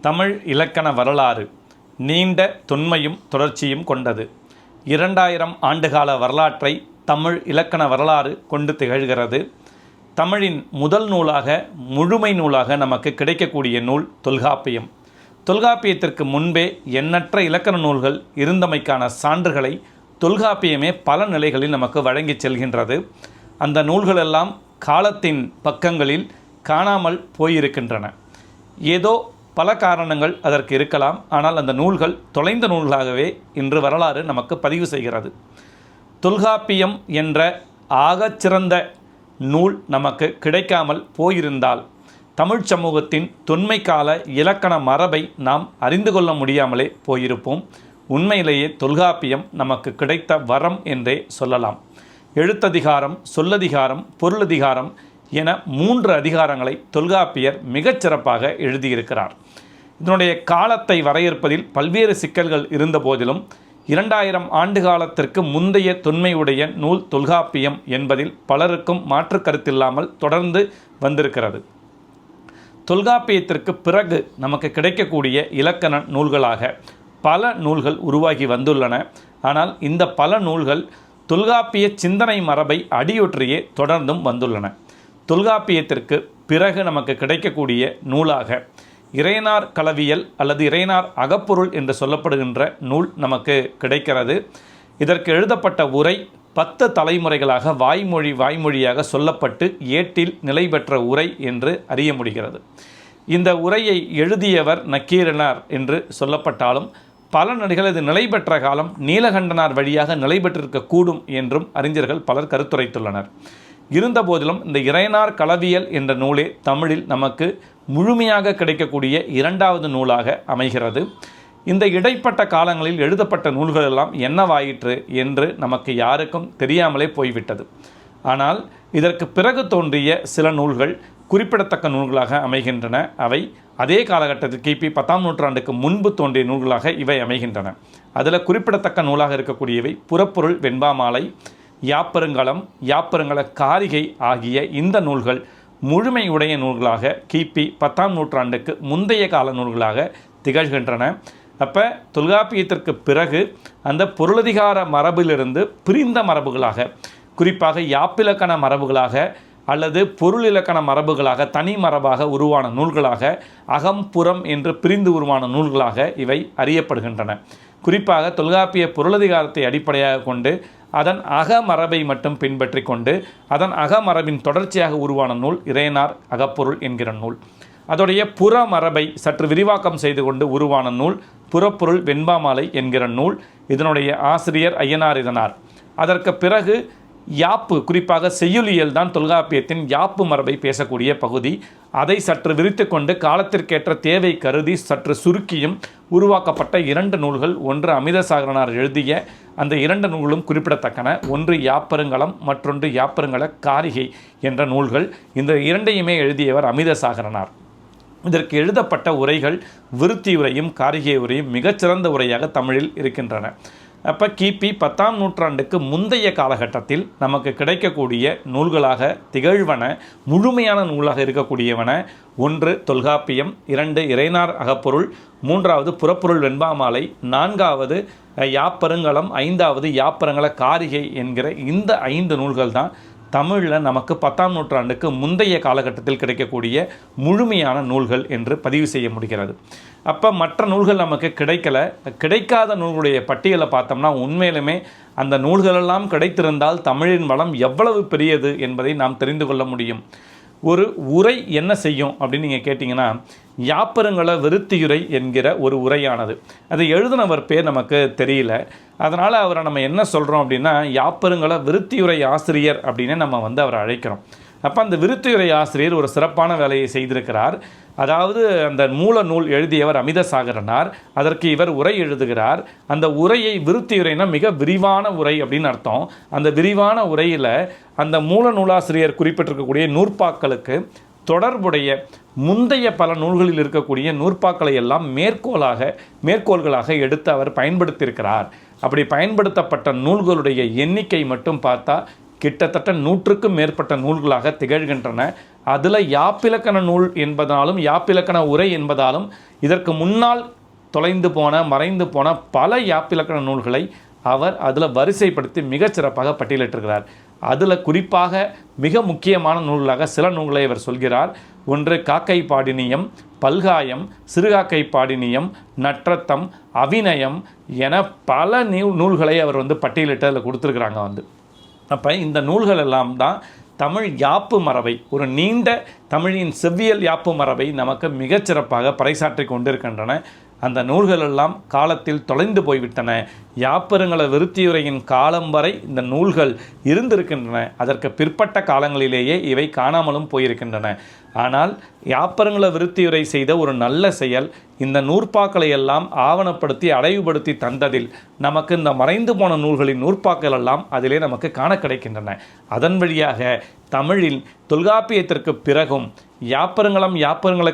தமிழ் இலக்கண வரலாறு நீண்ட தொன்மையும் தொடர்ச்சியும் கொண்டது. இரண்டாயிரம் ஆண்டுகால வரலாற்றை தமிழ் இலக்கண வரலாறு கொண்டு திகழ்கிறது. தமிழின் முதல் நூலாக முழுமை நூலாக நமக்கு கிடைக்கக்கூடிய நூல் தொல்காப்பியம். தொல்காப்பியத்திற்கு முன்பே எண்ணற்ற இலக்கண நூல்கள் இருந்தமைக்கான சான்றுகளை தொல்காப்பியமே பல நிலைகளில் நமக்கு வழங்கிச் செல்கின்றது. அந்த நூல்களெல்லாம் காலத்தின் பக்கங்களில் காணாமல் போயிருக்கின்றன. ஏதோ பல காரணங்கள் அதற்கு இருக்கலாம். ஆனால் அந்த நூல்கள் தொலைந்த நூல்களாகவே இன்று வரலாறு நமக்கு பதிவு செய்கிறது. தொல்காப்பியம் என்ற ஆகச்சிறந்த நூல் நமக்கு கிடைக்காமல் போயிருந்தால் தமிழ் சமூகத்தின் தொன்மை கால இலக்கண மரபை நாம் அறிந்து கொள்ள முடியாமலே போயிருப்போம். உண்மையிலேயே தொல்காப்பியம் நமக்கு கிடைத்த வரம் என்றே சொல்லலாம். எழுத்ததிகாரம் சொல்லதிகாரம் பொருளதிகாரம் என மூன்று அதிகாரங்களை தொல்காப்பியர் மிகச்சிறப்பாக எழுதியிருக்கிறார். இதனுடைய காலத்தை வரையறுப்பதில் பல்வேறு சிக்கல்கள் இருந்த போதிலும் இரண்டாயிரம் ஆண்டு காலத்திற்கு முந்தைய தொன்மையுடைய நூல் தொல்காப்பியம் என்பதில் பலருக்கும் மாற்று கருத்தில்லாமல் தொடர்ந்து வந்திருக்கிறது. தொல்காப்பியத்திற்கு பிறகு நமக்கு கிடைக்கக்கூடிய இலக்கண நூல்களாக பல நூல்கள் உருவாகி வந்துள்ளன. ஆனால் இந்த பல நூல்கள் தொல்காப்பிய சிந்தனை மரபை அடியொற்றியே தொடர்ந்தும் வந்துள்ளன. தொல்காப்பியத்திற்கு பிறகு நமக்கு கிடைக்கக்கூடிய நூலாக இறைனார் கலவியல் அல்லது இறைனார் அகப்பொருள் என்று சொல்லப்படுகின்ற நூல் நமக்கு கிடைக்கிறது. இதற்கு எழுதப்பட்ட உரை பத்து தலைமுறைகளாக வாய்மொழி வாய்மொழியாக சொல்லப்பட்டு ஏட்டில் நிலை பெற்ற உரை என்று அறிய முடிகிறது. இந்த உரையை எழுதியவர் நக்கீரனார் என்று சொல்லப்பட்டாலும் பல நடிகள் இது நிலை பெற்ற காலம் நீலகண்டனார் வழியாக நிலை பெற்றிருக்கக்கூடும் என்றும் அறிஞர்கள் பலர் கருத்துரைத்துள்ளனர். இருந்தபோதிலும் இந்த இறைனார் களவியல் என்ற நூலே தமிழில் நமக்கு முழுமையாக கிடைக்கக்கூடிய இரண்டாவது நூலாக அமைகிறது. இந்த இடைப்பட்ட காலங்களில் எழுதப்பட்ட நூல்கள் எல்லாம் என்னவாயிற்று என்று நமக்கு யாருக்கும் தெரியாமலே போய்விட்டது. ஆனால் இதற்கு பிறகு தோன்றிய சில நூல்கள் குறிப்பிடத்தக்க நூல்களாக அமைகின்றன. அவை அதே காலகட்டத்தில் கிபி பத்தாம் நூற்றாண்டுக்கு முன்பு தோன்றிய நூல்களாக இவை அமைகின்றன. அதில் குறிப்பிடத்தக்க நூலாக இருக்கக்கூடியவை புறப்பொருள் வெண்பாமாலை யாப்பருங்கலம் யாப்பருங்கல காரிகை ஆகிய இந்த நூல்கள் முழுமையுடைய நூல்களாக கிபி பத்தாம் நூற்றாண்டுக்கு முந்தைய கால நூல்களாக திகழ்கின்றன. அப்போ தொல்காப்பியத்திற்கு பிறகு அந்த பொருளதிகார மரபிலிருந்து பிரிந்த மரபுகளாக குறிப்பாக யாப்பிலக்கண மரபுகளாக அல்லது பொருள் இலக்கண மரபுகளாக தனி மரபாக உருவான நூல்களாக அகம் புறம் என்று பிரிந்து உருவான நூல்களாக இவை அறியப்படுகின்றன. குறிப்பாக தொல்காப்பிய பொருளதிகாரத்தை அடிப்படையாக கொண்டு அதன் அகமரபை மட்டும் பின்பற்றி கொண்டு அதன் அகமரபின் தொடர்ச்சியாக உருவான நூல் இறையனார் அகப்பொருள் என்கிற நூல். அதோடைய புற மரபை சற்று விரிவாக்கம் செய்து கொண்டு உருவான நூல் புறப்பொருள் வெண்பாமாலை என்கிற நூல். இதனுடைய ஆசிரியர் ஐயனார் இதனார். அதற்கு பிறகு யாப்பு குறிப்பாக செய்யுளியல் தான் தொல்காப்பியத்தின் யாப்பு மரபை பேசக்கூடிய பகுதி. அதை சற்று விரித்து கொண்டு காலத்திற்கேற்ற தேவை கருதி சற்று சுருக்கியும் உருவாக்கப்பட்ட இரண்டு நூல்கள் ஒன்று அமிதசாகரனார் எழுதிய அந்த இரண்டு நூல்களும் குறிப்பிடத்தக்கன. ஒன்று யாப்பருங்கலம் மற்றொன்று யாப்பருங்கல காரிகை என்ற நூல்கள். இந்த இரண்டையுமே எழுதியவர் அமிதசாகரனார் இதற்கு எழுதப்பட்ட உரைகள் விருத்தி உரையும் காரிகை உரையும் மிகச்சிறந்த உரையாக தமிழில் இருக்கின்றன. அப்போ கிபி பத்தாம் நூற்றாண்டுக்கு முந்தைய காலகட்டத்தில் நமக்கு கிடைக்கக்கூடிய நூல்களாக திகழ்வன முழுமையான நூலாக இருக்கக்கூடியவன ஒன்று தொல்காப்பியம் இரண்டு இறைனார் அகப்பொருள் மூன்றாவது புறப்பொருள் வெண்பாமாலை நான்காவது யாப்பருங்கலம் ஐந்தாவது யாப்பரங்கள காரிகை என்கிற இந்த ஐந்து நூல்கள் தான் தமிழில் நமக்கு பத்தாம் நூற்றாண்டுக்கு முந்தைய காலகட்டத்தில் கிடைக்கக்கூடிய முழுமையான நூல்கள் என்று பதிவு செய்ய முடிகிறது. அப்போ மற்ற நூல்கள் நமக்கு கிடைக்கல. கிடைக்காத நூல்களுடைய பட்டியலை பார்த்தோம்னா உண்மையிலுமே அந்த நூல்களெல்லாம் கிடைத்திருந்தால் தமிழின் வளம் எவ்வளவு பெரியது என்பதை நாம் தெரிந்து கொள்ள முடியும். ஒரு உரை என்ன செய்யும் அப்படின்னு நீங்கள் கேட்டிங்கன்னா யாப்பருங்கள விருத்தியுரை என்கிற ஒரு உரையானது. அதை எழுதினவர் பேர் நமக்கு தெரியல. அதனால் அவரை நம்ம என்ன சொல்கிறோம் அப்படின்னா யாப்பருங்கள விருத்தியுரை ஆசிரியர் அப்படின்னு நம்ம வந்து அவரை அழைக்கிறோம். அப்போ அந்த விருத்தியுரை ஆசிரியர் ஒரு சிறப்பான வேலையை செய்திருக்கிறார். அதாவது அந்த மூல நூல் எழுதியவர் அமிதசாகரனார். அதற்கு இவர் உரை எழுதுகிறார். அந்த உரையை விருத்தியுரைனா மிக விரிவான உரை அப்படின்னு அர்த்தம். அந்த விரிவான உரையில் அந்த மூல நூலாசிரியர் குறிப்பிட்டிருக்கக்கூடிய நூற்பாக்களுக்கு தொடர்புடைய முந்தைய பல நூல்களில் இருக்கக்கூடிய நூற்பாக்களை எல்லாம் மேற்கோளாக மேற்கோள்களாக எடுத்து அவர் பயன்படுத்தியிருக்கிறார். அப்படி பயன்படுத்தப்பட்ட நூல்களுடைய எண்ணிக்கை மட்டும் பார்த்தா கிட்டத்தட்ட நூற்றுக்கும் மேற்பட்ட நூல்களாக திகழ்கின்றன. அதில் யாப்பிலக்கண நூல் என்பதாலும் யாப்பிலக்கண உரை என்பதாலும் இதற்கு முன்னால் தொலைந்து போன மறைந்து போன பல யாப்பிலக்கண நூல்களை அவர் அதில் வரிசைப்படுத்தி மிகச்சிறப்பாக பட்டியலிட்டிருக்கிறார். அதில் குறிப்பாக மிக முக்கியமான நூல்களாக சில நூல்களை அவர் சொல்கிறார். ஒன்று காக்கை பாடினியம் பல்காயம் சிறுகாக்கை பாடினியம் நற்றத்தம் அவிநயம் என பல நியூ நூல்களை அவர் வந்து பட்டியலிட்டு அதில் கொடுத்துருக்குறாங்க வந்து. அப்போ இந்த நூல்கள் எல்லாம் தான் தமிழ் யாப்பு மரபை ஒரு நீண்ட தமிழின் செவ்வியல் யாப்பு மரபை நமக்கு மிகச்சிறப்பாக பறைசாற்றி கொண்டிருக்கின்றன. அந்த நூல்கள் எல்லாம் காலத்தில் தொலைந்து போய்விட்டன. யாப்பருங்கள விருத்தியுரையின் காலம் வரை இந்த நூல்கள் இருந்திருக்கின்றன. அதற்கு பிற்பட்ட காலங்களிலேயே இவை காணாமலும் போயிருக்கின்றன. ஆனால் யாப்பருங்கள விருத்தியுரை செய்த ஒரு நல்ல செயல் இந்த நூற்பாக்களை எல்லாம் ஆவணப்படுத்தி அடைவுபடுத்தி தந்ததில் நமக்கு இந்த மறைந்து போன நூல்களின் நூற்பாக்கள் எல்லாம் அதிலே நமக்கு காண கிடைக்கின்றன. அதன் வழியாக தமிழில் தொல்காப்பியத்திற்கு பிறகும் யாப்பருங்களம்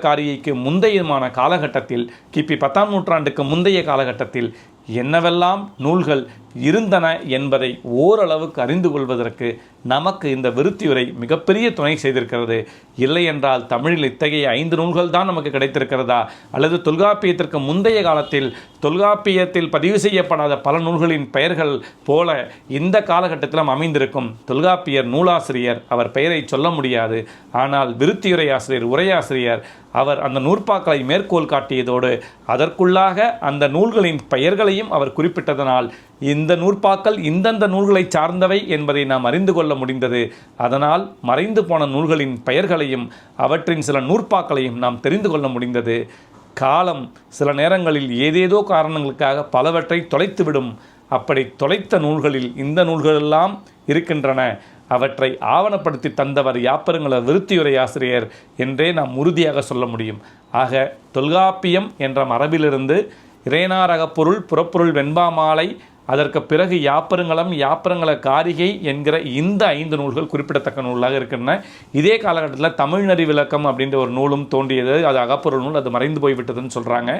காரியைக்கு முந்தையமான காலகட்டத்தில் கிபி பத்தாம் நூற்றாண்டுக்கு முந்தைய காலகட்டத்தில் என்னவெல்லாம் நூல்கள் இருந்தன என்பதை ஓரளவுக்கு அறிந்து கொள்வதற்கு நமக்கு இந்த விருத்தியுரை மிகப்பெரிய துணை செய்திருக்கிறது. இல்லை என்றால் தமிழில் இத்தகைய ஐந்து நூல்கள் தான் நமக்கு கிடைத்திருக்கிறதா? அல்லது தொல்காப்பியத்திற்கு முந்தைய காலத்தில் தொல்காப்பியத்தில் பதிவு செய்யப்படாத பல நூல்களின் பெயர்கள் போல இந்த காலகட்டத்திலும் அமைந்திருக்கும் தொல்காப்பியர் நூலாசிரியர் அவர் பெயரை சொல்ல முடியாது. ஆனால் விருத்தியுரை ஆசிரியர் உரையாசிரியர் அவர் அந்த நூற்பாக்களை மேற்கோள் காட்டியதோடு அதற்குள்ளாக அந்த நூல்களின் பெயர்களையும் அவர் குறிப்பிட்டதனால் இந்த நூற்பாக்கள் இந்தந்த நூல்களை சார்ந்தவை என்பதை நாம் அறிந்து கொள்ள முடிந்தது. அதனால் மறைந்து போன நூல்களின் பெயர்களையும் அவற்றின் சில நூற்பாக்களையும் நாம் தெரிந்து கொள்ள முடிந்தது. காலம் சில நேரங்களில் ஏதேதோ காரணங்களுக்காக பலவற்றை தொலைத்துவிடும். அப்படி தொலைத்த நூல்களில் இந்த நூல்களெல்லாம் இருக்கின்றன. அவற்றை ஆவணப்படுத்தி தந்தவர் யாப்பருங்கள விருத்தியுரை ஆசிரியர் என்றே நாம் உறுதியாக சொல்ல முடியும். ஆக தொல்காப்பியம் என்ற மரபிலிருந்து இறைநாரகப் பொருள் புறப்பொருள் வெண்பாமாலை அதற்கு பிறகு யாப்பரங்களம் யாப்பரங்கள காரிகை என்கிற இந்த ஐந்து நூல்கள் குறிப்பிடத்தக்க நூலாக இருக்கின்றன. இதே காலகட்டத்தில் தமிழ்நறி விளக்கம் அப்படின்ற ஒரு நூலும் தோன்றியது. அது அகப்பொருள் நூல் அது மறைந்து போய்விட்டதுன்னு சொல்கிறாங்க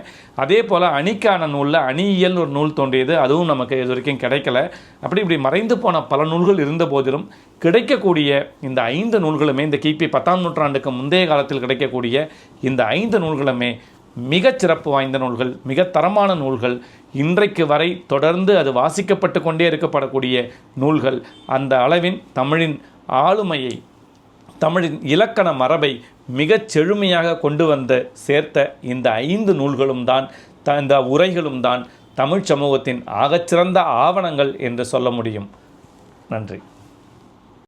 அதே போல் அணிக்கான நூலில் அணியியல் ஒரு நூல் தோன்றியது. அதுவும் நமக்கு இது வரைக்கும் கிடைக்கல. அப்படி இப்படி மறைந்து போன பல நூல்கள் இருந்த போதிலும் கிடைக்கக்கூடிய இந்த ஐந்து நூல்களுமே இந்த கிபி பத்தாம் நூற்றாண்டுக்கு முந்தைய காலத்தில் கிடைக்கக்கூடிய இந்த ஐந்து நூல்களுமே மிகச் சிறப்பு வாய்ந்த நூல்கள் மிக தரமான நூல்கள் இன்றைக்கு வரை தொடர்ந்து அது வாசிக்கப்பட்டு கொண்டே இருக்கப்படக்கூடிய நூல்கள். அந்த அளவின் தமிழின் ஆளுமையை தமிழின் இலக்கண மரபை மிகச் செழுமையாக கொண்டு வந்து சேர்த்த இந்த ஐந்து நூல்களும் தான் த இந்த உரைகளும் தான் தமிழ் சமூகத்தின் ஆகச்சிறந்த ஆவணங்கள் என்று சொல்ல முடியும். நன்றி.